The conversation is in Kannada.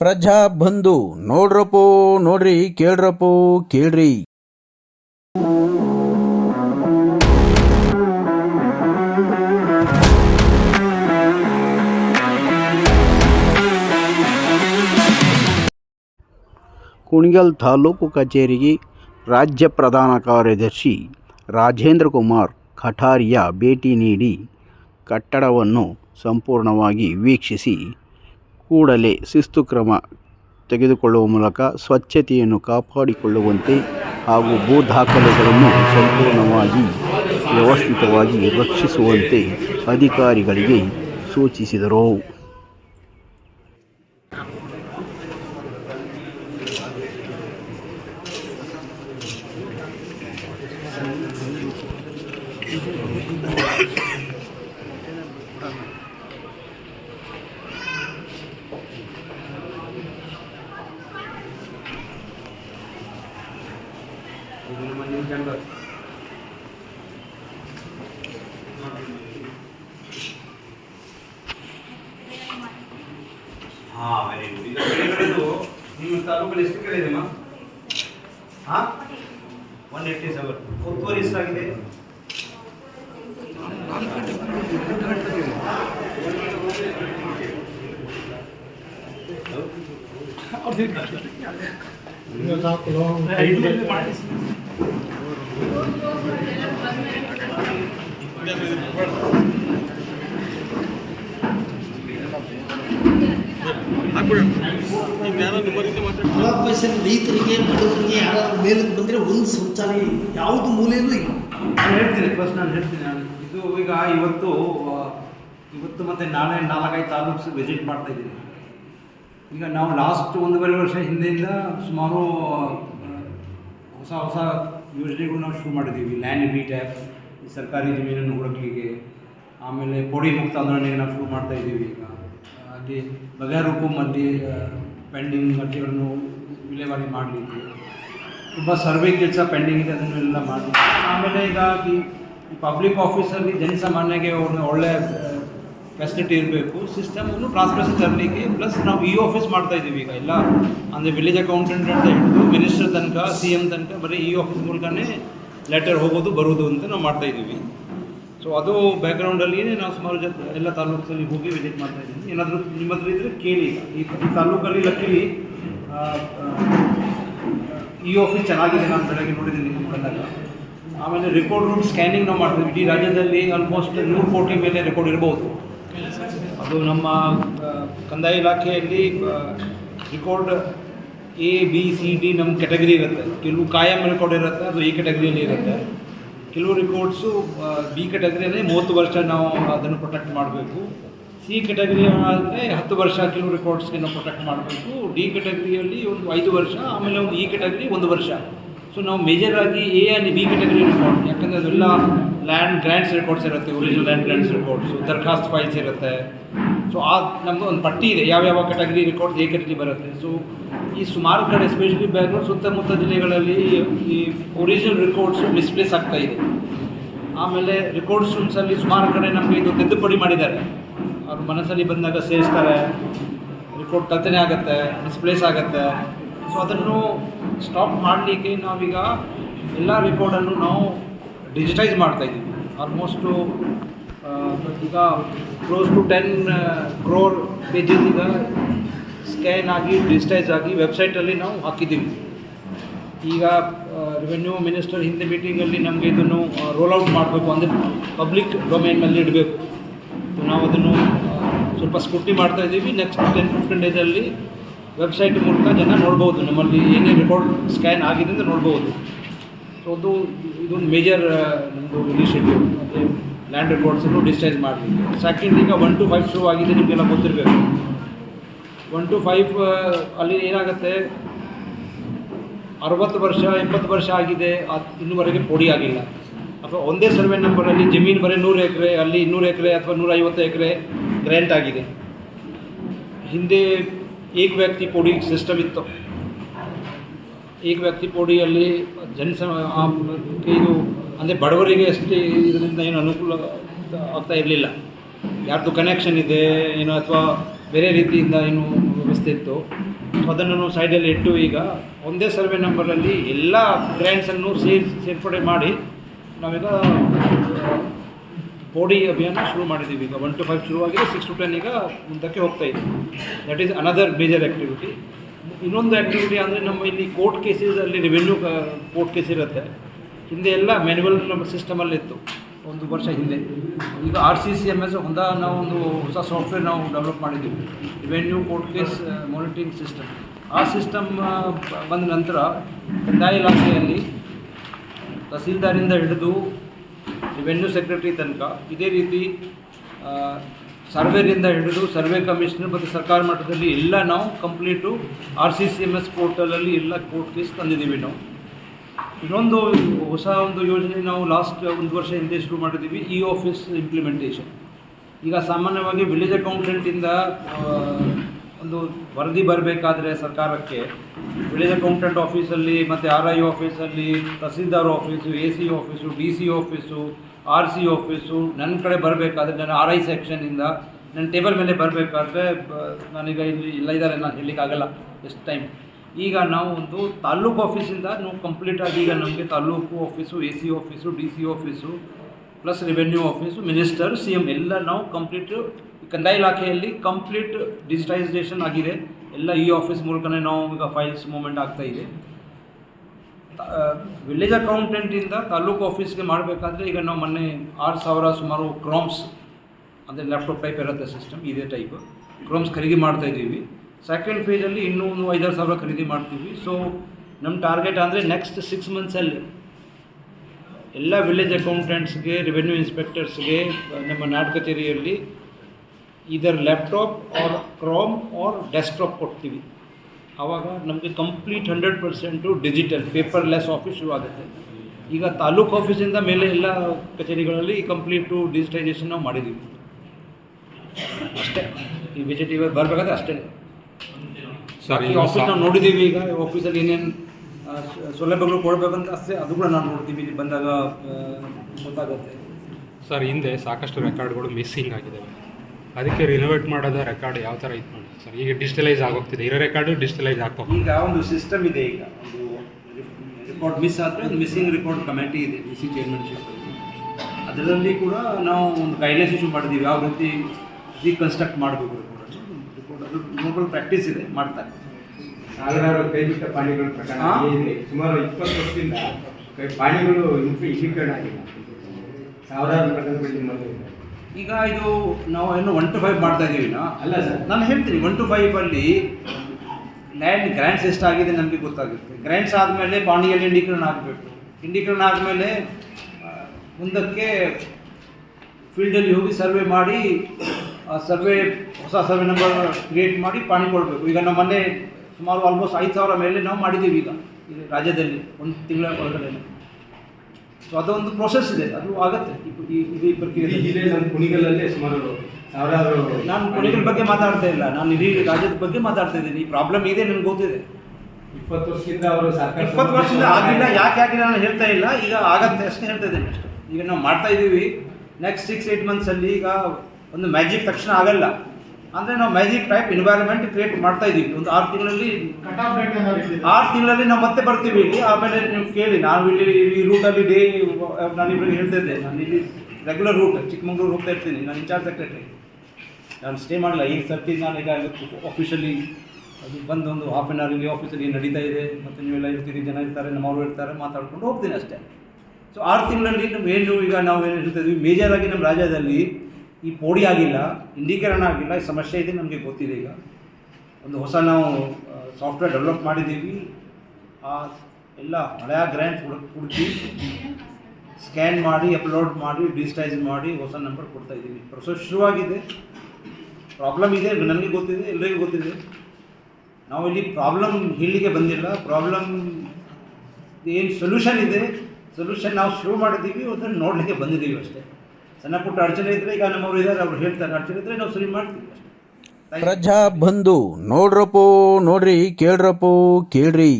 ಪ್ರಜಾ ಬಂಧು, ನೋಡ್ರಪ್ಪೋ, ನೋಡ್ರಿ, ಕೇಳ್ರಪ್ಪೋ, ಕೇಳ್ರಿ. ಕುಣಿಗಲ್ ತಾಲೂಕು ಕಚೇರಿಗೆ ರಾಜ್ಯ ಪ್ರಧಾನ ಕಾರ್ಯದರ್ಶಿ ರಾಜೇಂದ್ರ ಕುಮಾರ್ ಕಠಾರಿಯಾ ಭೇಟಿ ನೀಡಿ ಕಟ್ಟಡವನ್ನು ಸಂಪೂರ್ಣವಾಗಿ ವೀಕ್ಷಿಸಿ ಕೂಡಲೇ ಶಿಸ್ತು ಕ್ರಮ ತೆಗೆದುಕೊಳ್ಳುವ ಮೂಲಕ ಸ್ವಚ್ಛತೆಯನ್ನು ಕಾಪಾಡಿಕೊಳ್ಳುವಂತೆ ಹಾಗೂ ಭೂ ದಾಖಲೆಗಳನ್ನು ಸಂಪೂರ್ಣವಾಗಿ ವ್ಯವಸ್ಥಿತವಾಗಿ ರಕ್ಷಿಸುವಂತೆ ಅಧಿಕಾರಿಗಳಿಗೆ ಸೂಚಿಸಿದರು. ಹಾ ವೆರಿ ಗುಡ್ ಈಗ ಬೆಳೆಗಳದ್ದು ನಿಮ್ಮ ತಾಲೂಕಲ್ಲಿ ಎಷ್ಟು ಎಕರೆ ಇದೆ ಮಾ ಹಾ ಒನ್ ಏಯ್ಟಿ ಸೆವೆನ್ ಒತ್ತುವರಿ ಎಷ್ಟಾಗಿದೆ ನಲವತ್ತು ಪೈಸೆ ರೈತರಿಗೆ ಬಡವರಿಗೆ ಯಾರಾದ್ರೂ ಮೇಲೆ ಬಂದರೆ ಒಂದು ಶೌಚಾಲಯ ಯಾವುದು ಮೂಲೆಯಲ್ಲೂ ಇಲ್ಲ. ನಾನು ಹೇಳ್ತೀನಿ ಫಸ್ಟ್ ನಾನು ಹೇಳ್ತೀನಿ ನಾನು ಇದು ಈಗ ಇವತ್ತು ಇವತ್ತು ಮತ್ತೆ ನಾಳೆ ನಾಲ್ಕೈದು ತಾಲೂಕ್ಸ್ ವಿಸಿಟ್ ಮಾಡ್ತಾ ಇದ್ದೀನಿ. ಈಗ ನಾವು ಲಾಸ್ಟ್ ಒಂದೂವರೆ ವರ್ಷ ಹಿಂದೆಯಿಂದ ಸುಮಾರು ಹೊಸ ಹೊಸ ಯೋಜನೆಗಳು ನಾವು ಶುರು ಮಾಡಿದ್ದೀವಿ. ಲ್ಯಾಂಡ್ ಬಿ ಟ್ಯಾಪ್ ಸರ್ಕಾರಿ ಜಮೀನನ್ನು ಹುಡುಕಲಿಕ್ಕೆ ಆಮೇಲೆ ಪೊಡಿ ಮುಕ್ತ ಆಂದೋಲನೆಗೆ ನಾವು ಶುರು ಮಾಡ್ತಾ ಇದ್ದೀವಿ ಈಗ. ಅಲ್ಲಿ ಮಧ್ಯೆ ಪೆಂಡಿಂಗ್ ಅರ್ಜಿಗಳನ್ನು ವಿಲೇವಾರಿ ಮಾಡಲಿಕ್ಕೆ. ತುಂಬ ಸರ್ವೆ ಕೆಲಸ ಪೆಂಡಿಂಗ್ ಇದೆ ಅದನ್ನೆಲ್ಲ ಮಾಡಿ. ಆಮೇಲೆ ಈಗ ಈ ಪಬ್ಲಿಕ್ ಆಫೀಸಲ್ಲಿ ಜನಸಾಮಾನ್ಯಗೆ ಒಂದು ಒಳ್ಳೆ ಫೆಸಿಲಿಟಿ ಇರಬೇಕು. ಸಿಸ್ಟಮನ್ನು ಟ್ರಾನ್ಸ್ಪರೆನ್ಸಿ ತರಲಿಕ್ಕೆ ಪ್ಲಸ್ ನಾವು ಇ ಆಫೀಸ್ ಮಾಡ್ತಾ ಇದ್ದೀವಿ ಈಗ. ಎಲ್ಲ ಅಂದರೆ ವಿಲೇಜ್ ಅಕೌಂಟೆಂಟ್ ಅಂತ ಹಿಡಿದು ಮಿನಿಸ್ಟರ್ ತನಕ ಸಿ ಎಂ ತನಕ ಬರೀ ಇ ಆಫೀಸ್ ಮೂಲಕನೇ ಲೆಟರ್ ಹೋಗೋದು, ಬರೋದು ಅಂತ ನಾವು ಮಾಡ್ತಾ ಇದ್ದೀವಿ. ಸೊ ಅದು ಬ್ಯಾಕ್ಗ್ರೌಂಡಲ್ಲಿ ನಾವು ಸುಮಾರು ಜನ ಎಲ್ಲ ತಾಲೂಕಲ್ಲಿ ಹೋಗಿ ವಿಸಿಟ್ ಮಾಡ್ತಾ ಇದ್ದೀನಿ. ಏನಾದರೂ ನಿಮ್ಮ ಹತ್ರ ಇದ್ದರೆ ಕೇಳಿ. ಈ ತಾಲೂಕಲ್ಲಿ ಲಕ್ಕಿಲಿ ಇ ಆಫೀಸ್ ಚೆನ್ನಾಗಿದೆ ನಾನು ಬೆಳಗ್ಗೆ ನೋಡಿದ್ದೀನಿ ನಿಮ್ಮ ಬಂದಾಗ ಆಮೇಲೆ ರೆಕಾರ್ಡ್ ರೂಮ್ ಸ್ಕ್ಯಾನಿಂಗ್ ನಾವು ಮಾಡ್ತೀವಿ ಇಡೀ ರಾಜ್ಯದಲ್ಲಿ ಆಲ್ಮೋಸ್ಟ್ ನೂರು ಕೋಟಿ ಮೇಲೆ ರೆಕಾರ್ಡ್ ಇರ್ಬೋದು. ಅದು ನಮ್ಮ ಕಂದಾಯ ಇಲಾಖೆಯಲ್ಲಿ record A B C D ನಮ್ಮ ಕೆಟಗರಿ ಇರುತ್ತೆ. ಕೆಲವು ಕಾಯಂ ರೆಕಾರ್ಡ್ ಇರುತ್ತೆ, ಅದು ಎ ಕೆಟಗರಿಯಲ್ಲಿ ಇರುತ್ತೆ. ಕೆಲವು ರೆಕಾರ್ಡ್ಸು ಬಿ ಕೆಟಗರಿಯಲ್ಲಿ ಮೂವತ್ತು ವರ್ಷ ನಾವು ಅದನ್ನು ಪ್ರೊಟೆಕ್ಟ್ ಮಾಡಬೇಕು. ಸಿ ಕೆಟಗರಿ ಆದರೆ ಹತ್ತು ವರ್ಷ ಕೆಲವು ರೆಕಾರ್ಡ್ಸ್ಗೆ ನಾವು ಪ್ರೊಟೆಕ್ಟ್ ಮಾಡಬೇಕು. ಡಿ ಕೆಟಗರಿಯಲ್ಲಿ ಒಂದು ಐದು ವರ್ಷ, ಆಮೇಲೆ ಒಂದು ಇ ಕೆಟಗರಿ ಒಂದು ವರ್ಷ. ಸೊ ನಾವು ಆಗಿ A and B category record ಯಾಕಂದರೆ ಅದೆಲ್ಲ ಲ್ಯಾಂಡ್ ಗ್ರ್ಯಾಂಡ್ಸ್ ರೆಕಾರ್ಡ್ಸ್ ಇರುತ್ತೆ ಒರಿಜಿನಲ್ ಲ್ಯಾಂಡ್ ಗ್ರ್ಯಾಂಡ್ಸ್ ರೆಕಾರ್ಡ್ಸು ದರ್ಖಾಸ್ತ್ ಫೈಲ್ಸ್ ಇರುತ್ತೆ. ಸೊ ಆ ನಮ್ಮದು ಒಂದು ಪಟ್ಟಿ ಇದೆ. ಯಾವ್ಯಾವ ಕೆಟಗರಿ ರೆಕಾರ್ಡ್ಸ್ ಏ ಕೆಟಗರಿ ಬರುತ್ತೆ. ಸೊ ಈ ಸುಮಾರು ಕಡೆ ಎಸ್ಪೆಷಲಿ ಬ್ಯಾಂಗ್ಳೂರು ಸುತ್ತಮುತ್ತ ಜಿಲ್ಲೆಗಳಲ್ಲಿ ಈ ಒರಿಜಿನಲ್ ರೆಕಾರ್ಡ್ಸು ಮಿಸ್ಪ್ಲೇಸ್ ಆಗ್ತಾ ಇದೆ. ಆಮೇಲೆ ರೆಕಾರ್ಡ್ಸ್ ರೂಮ್ಸಲ್ಲಿ ಸುಮಾರು ಕಡೆ ನಮಗೆ ಇದು ತಿದ್ದುಪಡಿ ಮಾಡಿದ್ದಾರೆ. ಅವ್ರ ಮನಸ್ಸಲ್ಲಿ ಬಂದಾಗ ಸೇರಿಸ್ತಾರೆ. ರೆಕಾರ್ಡ್ ಕಲ್ತನೆ ಆಗುತ್ತೆ ಮಿಸ್ಪ್ಲೇಸ್ ಆಗುತ್ತೆ. ಸೊ ಅದನ್ನು ಸ್ಟಾಪ್ ಮಾಡಲಿಕ್ಕೆ ನಾವೀಗ ಎಲ್ಲ ರೆಕಾರ್ಡನ್ನು ನಾವು ಡಿಜಿಟೈಸ್ ಮಾಡ್ತಾ ಇದ್ದೀವಿ. ಆಲ್ಮೋಸ್ಟು ಈಗ close to ten crore pages ಈಗ ಸ್ಕ್ಯಾನ್ ಆಗಿ ಡಿಜಿಟೈಸ್ ಆಗಿ ವೆಬ್ಸೈಟಲ್ಲಿ ನಾವು ಹಾಕಿದ್ದೀವಿ. ಈಗ ರೆವೆನ್ಯೂ ಮಿನಿಸ್ಟರ್ ಹಿಂದೆ ಮೀಟಿಂಗಲ್ಲಿ ನಮಗೆ ಇದನ್ನು ರೋಲ್ ಔಟ್ ಮಾಡಬೇಕು ಅಂದರೆ ಪಬ್ಲಿಕ್ ಡೊಮೇನಲ್ಲಿ ಇಡಬೇಕು. ನಾವು ಅದನ್ನು ಸ್ವಲ್ಪ ಸ್ಕೂಟಿ ಮಾಡ್ತಾ ಇದ್ದೀವಿ. ನೆಕ್ಸ್ಟ್ ಟೆನ್ ಫಿಫ್ಟೀನ್ ಡೇಸಲ್ಲಿ ವೆಬ್ಸೈಟ್ ಮೂಲಕ ಜನ ನೋಡ್ಬೋದು. ನಮ್ಮಲ್ಲಿ ಏನೇ ರೆಕಾರ್ಡ್ ಸ್ಕ್ಯಾನ್ ಆಗಿದೆ ಅಂತ ನೋಡ್ಬೋದು. ಸೊ ಅದು, ಇದೊಂದು ಮೇಜರ್ ನಮ್ಮದು ಇನಿಷಿಯೇಟಿವ್ ಮತ್ತು ಲ್ಯಾಂಡ್ ರೆಕಾರ್ಡ್ಸನ್ನು ಡಿಸ್ಚಾರ್ಜ್ ಮಾಡಲಿಕ್ಕೆ ಸೆಕೆಂಡ್ ಈಗ ಒನ್ ಟು ಫೈವ್ ಶೋ ಆಗಿದೆ, ನಿಮಗೆಲ್ಲ ಗೊತ್ತಿರಬೇಕು. ಒನ್ ಟು ಫೈವ್ ಅಲ್ಲಿ ಏನಾಗುತ್ತೆ? ಅರವತ್ತು ವರ್ಷ, ಎಂಬತ್ತು ವರ್ಷ ಆಗಿದೆ, ಅದು ಇನ್ನೂವರೆಗೆ ಪೋಡಿ ಆಗಿಲ್ಲ. ಅಥವಾ ಒಂದೇ ಸರ್ವೆ ನಂಬರಲ್ಲಿ ಜಮೀನು ಬರೀ ನೂರು ಎಕರೆ, ಅಲ್ಲಿ ಇನ್ನೂರು ಎಕರೆ ಅಥವಾ ನೂರೈವತ್ತು ಎಕರೆ ಗ್ರ್ಯಾಂಟ್ ಆಗಿದೆ. ಹಿಂದೆ ಏಕ ವ್ಯಕ್ತಿ ಪೋಡಿ ಸಿಸ್ಟಮ್ ಇತ್ತು. ಏಕ ವ್ಯಕ್ತಿ ಪೋಡಿಯಲ್ಲಿ ಜನಸ ಇದು ಅಂದರೆ ಬಡವರಿಗೆ ಅಷ್ಟೇ ಇದರಿಂದ ಏನು ಅನುಕೂಲ ಆಗ್ತಾ ಇರಲಿಲ್ಲ. ಯಾರ್ದು ಕನೆಕ್ಷನ್ ಇದೆ, ಏನೋ ಅಥವಾ ಬೇರೆ ರೀತಿಯಿಂದ ಏನು ವ್ಯವಸ್ಥೆ ಇತ್ತು, ಅದನ್ನು ಸೈಡಲ್ಲಿ ಇಟ್ಟು ಈಗ ಒಂದೇ ಸರ್ವೆ ನಂಬರಲ್ಲಿ ಎಲ್ಲ ಗ್ರ್ಯಾಂಡ್ಸನ್ನು ಸೇರಿ, ಸೇರ್ಪಡೆ ಮಾಡಿ ನಾವೀಗ ಬೋಡಿ ಅಭಿಯಾನ ಶುರು ಮಾಡಿದ್ದೀವಿ. ಈಗ ಒನ್ ಟು ಫೈವ್ ಶುರುವಾಗಿದೆ ಸಿಕ್ಸ್ ಟು ಟೆನ್ ಈಗ ಮುಂದಕ್ಕೆ ಹೋಗ್ತಾ ಇದೆ. That is another major activity ಇನ್ನೊಂದು ಆ್ಯಕ್ಟಿವಿಟಿ ಅಂದರೆ ನಮ್ಮ ಇಲ್ಲಿ ಕೋರ್ಟ್ ಕೇಸಸಲ್ಲಿ ರೆವೆನ್ಯೂ ಕೋರ್ಟ್ ಕೇಸ್ ಇರುತ್ತೆ. ಹಿಂದೆ ಎಲ್ಲ ಮ್ಯಾನ್ಯುವಲ್ ನಮ್ಮ ಸಿಸ್ಟಮಲ್ಲಿತ್ತು ಒಂದು ವರ್ಷ ಹಿಂದೆ. ಈಗ R C C M S ಹೊಂದ ನಾವು ಒಂದು ಹೊಸ ಸಾಫ್ಟ್ವೇರ್ ನಾವು ಡೆವಲಪ್ ಮಾಡಿದ್ದೀವಿ. Revenue court case monitoring system ಆ ಸಿಸ್ಟಮ್ ಬಂದ ನಂತರ ಕಂದಾಯ ಇಲಾಖೆಯಲ್ಲಿ ತಹಸೀಲ್ದಾರಿಂದ ಹಿಡಿದು ರೆವೆನ್ಯೂ ಸೆಕ್ರೆಟರಿ ತನಕ ಇದೇ ರೀತಿ ಸರ್ವೇರಿಂದ ಹಿಡಿದು ಸರ್ವೆ ಕಮಿಷನರ್ ಮತ್ತು ಸರ್ಕಾರ ಮಟ್ಟದಲ್ಲಿ ಎಲ್ಲ ನಾವು complete R C C M S ಪೋರ್ಟಲಲ್ಲಿ ಎಲ್ಲ ಕೋರ್ಟ್ ಕೇಸ್ ತಂದಿದ್ದೀವಿ ನಾವು. ಇನ್ನೊಂದು ಹೊಸ ಒಂದು ಯೋಜನೆ ನಾವು ಲಾಸ್ಟ್ ಒಂದು ವರ್ಷ ಹಿಂದೆ ಶುರು ಮಾಡಿದ್ದೀವಿ ಇ ಆಫೀಸ್ ಇಂಪ್ಲಿಮೆಂಟೇಷನ್ ಈಗ ಸಾಮಾನ್ಯವಾಗಿ ವಿಲೇಜ್ ಅಕೌಂಟೆಂಟಿಂದ ಒಂದು ವರದಿ ಬರಬೇಕಾದ್ರೆ ಸರ್ಕಾರಕ್ಕೆ ವಿಲೇಜ್ ಅಕೌಂಟೆಂಟ್ ಆಫೀಸಲ್ಲಿ ಮತ್ತು ಆರ್ ಐ ಆಫೀಸಲ್ಲಿ tahsildar office A C office D C office R C office ನನ್ನ ಕಡೆ ಬರಬೇಕಾದ್ರೆ ನಾನು ಆರ್ ಐ ಸೆಕ್ಷನಿಂದ ನನ್ನ ಟೇಬಲ್ ಮೇಲೆ ಬರಬೇಕಾದ್ರೆ ನಾನೀಗ ಇಲ್ಲಿ, ಇಲ್ಲ ಇದ್ದಾರೆ, ನಾನು ಹೇಳಲಿಕ್ಕಾಗಲ್ಲ ಎಷ್ಟು ಟೈಮ್ ಈಗ ನಾವು ಒಂದು ತಾಲ್ಲೂಕು ಆಫೀಸಿಂದ ನಾವು ಕಂಪ್ಲೀಟಾಗಿ ಈಗ ನಮಗೆ taluk office A C office D C office plus revenue office minister C M ಎಲ್ಲ ನಾವು ಕಂಪ್ಲೀಟ್ ಕಂದಾಯ ಇಲಾಖೆಯಲ್ಲಿ ಕಂಪ್ಲೀಟ್ ಡಿಜಿಟೈಸೇಷನ್ ಆಗಿದೆ. ಎಲ್ಲ ಈ ಆಫೀಸ್ ಮೂಲಕನೇ ನಾವು ಈಗ ಫೈಲ್ಸ್ ಮೂಮೆಂಟ್ ಇದೆ. ವಿಲೇಜ್ ಅಕೌಂಟೆಂಟಿಂದ ತಾಲೂಕು ಆಫೀಸ್ಗೆ ಮಾಡಬೇಕಾದ್ರೆ ಈಗ ನಾವು ಮೊನ್ನೆ ಆರು ಸಾವಿರ ಸುಮಾರು ಕ್ರಾಮ್ಸ್ ಅಂದರೆ ಲ್ಯಾಪ್ಟಾಪ್ ಟೈಪ್ ಇರುತ್ತೆ ಸಿಸ್ಟಮ್ ಇದೇ ಟೈಪ್ ಕ್ರೋಮ್ಸ್ ಖರೀದಿ ಮಾಡ್ತಾ ಇದ್ದೀವಿ. ಸೆಕೆಂಡ್ ಫೇಜಲ್ಲಿ ಇನ್ನೂ ಒಂದು ಐದಾರು ಸಾವಿರ ಖರೀದಿ ಮಾಡ್ತೀವಿ. ಸೊ ನಮ್ಮ ಟಾರ್ಗೆಟ್ ಅಂದರೆ ನೆಕ್ಸ್ಟ್ ಸಿಕ್ಸ್ ಮಂತ್ಸಲ್ಲಿ ಎಲ್ಲ ವಿಲೇಜ್ ಅಕೌಂಟೆಂಟ್ಸ್ಗೆ ರೆವೆನ್ಯೂ ಇನ್ಸ್ಪೆಕ್ಟರ್ಸ್ಗೆ ನಮ್ಮ ನಾಡ್ ಕಚೇರಿಯಲ್ಲಿ ಇದರ್ laptop or Chrome or desktop ಕೊಡ್ತೀವಿ. ಆವಾಗ ನಮಗೆ complete hundred percent digital paperless office ಶುರು ಆಗುತ್ತೆ. ಈಗ ತಾಲೂಕು ಆಫೀಸಿಂದ ಮೇಲೆ ಎಲ್ಲ ಕಚೇರಿಗಳಲ್ಲಿ ಕಂಪ್ಲೀಟು ಡಿಜಿಟೈಸೇಷನ್ ನಾವು ಮಾಡಿದ್ದೀವಿ ಅಷ್ಟೇ. ಈ ವಿಜಿಟ್ ಬರಬೇಕಾದ್ರೆ ಅಷ್ಟೇ. ಸರ್ ಈ ಆಫೀಸ್ ನಾವು ನೋಡಿದ್ದೀವಿ ಈಗ ಆಫೀಸಲ್ಲಿ ಏನೇನು ಸೌಲಭ್ಯಗಳು ಕೊಡಬೇಕಂತ ಅಷ್ಟೇ ಅದು ಕೂಡ ನಾವು ನೋಡ್ತೀವಿ ಇಲ್ಲಿ ಬಂದಾಗ ಗೊತ್ತಾಗುತ್ತೆ. ಸರ್ ಹಿಂದೆ ಸಾಕಷ್ಟು ರೆಕಾರ್ಡ್ಗಳು ಮಿಸ್ಸಿಂಗ್ ಆಗಿದ್ದಾವೆ ಅದಕ್ಕೆ ರಿನೋವೇಟ್ ಮಾಡೋದ ರೆಕಾರ್ಡ್ ಯಾವ ಥರ ಇದು ಮಾಡಿ ಸರ್ ಈಗ ಡಿಜಿಟಲೈಸ್ ಆಗೋಗ್ತಿದೆ. ಇರೋ ರೆಕಾರ್ಡು ಡಿಜಿಟಲೈಸ್ ಆಗ್ತಾ ಈಗ ಒಂದು ಸಿಸ್ಟಮ್ ಇದೆ ಈಗ. ಒಂದು ರೆಕಾರ್ಡ್ ಮಿಸ್ ಆದರೆ ಒಂದು ಮಿಸ್ಸಿಂಗ್ ರೆಕಾರ್ಡ್ ಕಮಿಟಿ ಇದೆ ಡಿ ಸಿ ಚೇರ್ಮನ್ಶಿಪ್ ಅದರಲ್ಲಿ ಕೂಡ ನಾವು ಒಂದು ಗೈಡ್ಲೈನ್ಸ್ ಇಶ್ಯೂ ಮಾಡಿದ್ದೀವಿ ಯಾವ ರೀತಿ ರೀಕನ್ಸ್ಟ್ರಕ್ಟ್ ಮಾಡಬೇಕು ಗ್ಲೋಬಲ್ ಪ್ರಾಕ್ಟೀಸ್ ಇದೆ ಮಾಡ್ತಾರೆ. ಸಾವಿರಾರು ಕೈಬಿಟ್ಟ ಪಾಣಿಗಳ ಪ್ರಕರಣ? ಇದೆ. ಸುಮಾರು ಇಪ್ಪತ್ತು ವರ್ಷದಿಂದ ಕೈ- ಪಾಣಿಗಳು ಇಂಪ್ಲೀಕರಣ ಆಗಿಲ್ಲ ಸಾವಿರಾರು ಪ್ರಕರಣಗಳು. ಈಗ ಇದು ನಾವು ಏನು ಒನ್ ಟು ಫೈವ್ ಮಾಡ್ತಾ ಇದ್ದೀವಿ ನಾ ಅಲ್ಲ ಸರ್. ನಾನು ಹೇಳ್ತೀನಿ ಒನ್ ಟು ಫೈವ್ ಅಲ್ಲಿ ಲ್ಯಾಂಡ್ ಗ್ರ್ಯಾಂಡ್ಸ್ ಎಷ್ಟಾಗಿದೆ ನಮಗೆ ಗೊತ್ತಾಗುತ್ತೆ. ಗ್ರ್ಯಾಂಡ್ಸ್ ಆದಮೇಲೆ ಪಾಣಿಯಲ್ಲಿ ಇಂಡೀಕರಣ ಆಗಬೇಕು ಇಂಡೀಕರಣ ಆದಮೇಲೆ ಮುಂದಕ್ಕೆ ಫೀಲ್ಡಲ್ಲಿ ಹೋಗಿ ಸರ್ವೆ ಮಾಡಿ ಸರ್ವೆ ಹೊಸ ಸರ್ವೆ ನಂಬರ್ ಕ್ರಿಯೇಟ್ ಮಾಡಿ ಪಾಣಿ ಕೊಡಬೇಕು. ಈಗ ನಮ್ಮ ಮನೆ ಸುಮಾರು ಆಲ್ಮೋಸ್ಟ್ ಐದು ಸಾವಿರ ಮೇಲೆ ನಾವು ಮಾಡಿದ್ದೀವಿ ಈಗ ಇಲ್ಲಿ ರಾಜ್ಯದಲ್ಲಿ ಒಂದು ತಿಂಗಳ ಒಳಗಡೆ. ಸೊ ಅದೊಂದು ಪ್ರೊಸೆಸ್ ಇದೆ ಅದು ಆಗುತ್ತೆ. ಈ- ಈ- ಇದು ಈ ಪ್ರಕ್ರಿಯೆ ಸುಮಾರು ಸಾವಿರಾರು ನಾನು ಕುಣಿಗಲ್ ಬಗ್ಗೆ ಮಾತಾಡ್ತಾ ಇಲ್ಲ. ನಾನು ಇಡೀ ರಾಜ್ಯದ ಬಗ್ಗೆ ಮಾತಾಡ್ತಾ ಇದ್ದೀನಿ. ಪ್ರಾಬ್ಲಮ್ ಇದೆ ನನಗೆ ಗೊತ್ತಿದೆ. ಇಪ್ಪತ್ತು ವರ್ಷದಿಂದ ಅವರು ಸರ್ಕಾರ ಇಪ್ಪತ್ತು ವರ್ಷದಿಂದ ಆಗಿಲ್ಲ ಯಾಕೆ ಆಗಿಲ್ಲ ನಾನು ಹೇಳ್ತಾ ಇಲ್ಲ. ಈಗ ಆಗತ್ತೆ ಅಷ್ಟೇ ಹೇಳ್ತಾ ಇದ್ದೀನಿ ಈಗ ನಾವು ಮಾಡ್ತಾ ಇದ್ದೀವಿ ನೆಕ್ಸ್ಟ್ ಸಿಕ್ಸ್ ಏಯ್ಟ್ ಮಂತ್ಸಲ್ಲಿ ಈಗ ಒಂದು ಮ್ಯಾಜಿಕ್ ತಕ್ಷಣ ಆಗಲ್ಲ. ಅಂದರೆ ನಾವು ಮ್ಯಾಜಿಕ್ ಟೈಪ್ ಎನ್ವೈರನ್ಮೆಂಟ್ ಕ್ರಿಯೇಟ್ ಮಾಡ್ತಾ ಇದ್ದೀವಿ ಒಂದು ಆರು ತಿಂಗಳಲ್ಲಿ ಆರು ತಿಂಗಳಲ್ಲಿ ನಾವು ಮತ್ತೆ ಬರ್ತೀವಿ ಇಲ್ಲಿ. ಆಮೇಲೆ ನೀವು ಕೇಳಿ. ನಾನು ಇಲ್ಲಿ ಈ ರೂಟಲ್ಲಿ ಡೇ ನಾನು ಇಬ್ಬರಿಗೆ ಹೇಳ್ತಿದ್ದೆ ನಾನು ಇಲ್ಲಿ ರೆಗ್ಯುಲರ್ ರೂಟ್ ಚಿಕ್ಕಮಂಗ್ಳೂರು ಹೋಗ್ತಾ ಇರ್ತೀನಿ. ನಾನು ಇನ್ಚಾರ್ಜ್ ಸೆಕ್ರೆಟರಿ ನಾನು ಸ್ಟೇ ಮಾಡಲ್ಲ. ಈಗ ಸರ್ತಿ ನಾನು ಈಗ ಆಫೀಷಿಯಲಿ ಅದು ಬಂದು ಒಂದು ಹಾಫ್ ಆನ್ ಅವರ್ ಇಲ್ಲಿ ಆಫೀಸಲ್ಲಿ ನಡೀತಾ ಇದೆ. ಮತ್ತು ನೀವೆಲ್ಲ ಇರ್ತೀರಿ ಜನ ಇರ್ತಾರೆ ನಮ್ಮವರು ಇರ್ತಾರೆ ಮಾತಾಡ್ಕೊಂಡು ಹೋಗ್ತೀನಿ ಅಷ್ಟೇ. ಸೊ ಆರು ತಿಂಗಳಲ್ಲಿ ನಮ್ಮ ಏನು ಈಗ ನಾವು ಏನು ಮೇಜರ್ ಮೇಜರಾಗಿ ನಮ್ಮ ರಾಜ್ಯದಲ್ಲಿ ಈ ಪೋಡಿ ಆಗಿಲ್ಲ, ಇಂಡೀಕರಣ ಆಗಿಲ್ಲ, ಈ ಸಮಸ್ಯೆ ಇದೆ ನಮಗೆ ಗೊತ್ತಿದೆ ಈಗ. ಒಂದು ಹೊಸ ನಾವು ಸಾಫ್ಟ್ವೇರ್ ಡೆವಲಪ್ ಮಾಡಿದ್ದೀವಿ. ಆ ಎಲ್ಲ ಹಳೆಯ ಗ್ರ್ಯಾಂಟ್ ಹುಡುಕ್ ಸ್ಕ್ಯಾನ್ ಮಾಡಿ ಅಪ್ಲೋಡ್ ಮಾಡಿ ಡಿಜಿಟೈಸ್ ಮಾಡಿ ಹೊಸ ನಂಬರ್ ಕೊಡ್ತಾ ಇದ್ದೀವಿ. ಪ್ರೊಸೆಸ್ ಶುರುವಾಗಿದೆ. ಪ್ರಾಬ್ಲಮ್ ಇದೆ, ನನಗೆ ಗೊತ್ತಿದೆ, ಎಲ್ಲರಿಗೂ ಗೊತ್ತಿದೆ. ನಾವು ಇಲ್ಲಿ ಪ್ರಾಬ್ಲಮ್ ಹೇಳಲಿಕ್ಕೆ ಬಂದಿಲ್ಲ. ಪ್ರಾಬ್ಲಮ್ ಏನು ಸೊಲ್ಯೂಷನ್ ಇದೆ? ಸೊಲ್ಯೂಷನ್ ನಾವು ಶುರು ಮಾಡಿದ್ದೀವಿ ಅದನ್ನು ನೋಡಲಿಕ್ಕೆ ಬಂದಿದ್ದೀವಿ ಅಷ್ಟೇ. ಸಣ್ಣ ಪುಟ್ಟ ಅಡಚಣೆ ಇದ್ದರೆ ಈಗ ನಮ್ಮವರು ಇದ್ದಾರೆ ಅವ್ರು ಹೇಳ್ತಾರೆ ಅಡಚಣೆ ಇದ್ರೆ ನಾವು ಸರಿ ಮಾಡ್ತೀವಿ ಪ್ರಜಾ ಬಂಧು, ನೋಡ್ರಪ್ಪೋ, ನೋಡ್ರಿ, ಕೇಳ್ರಪ್ಪೋ, ಕೇಳ್ರಿ.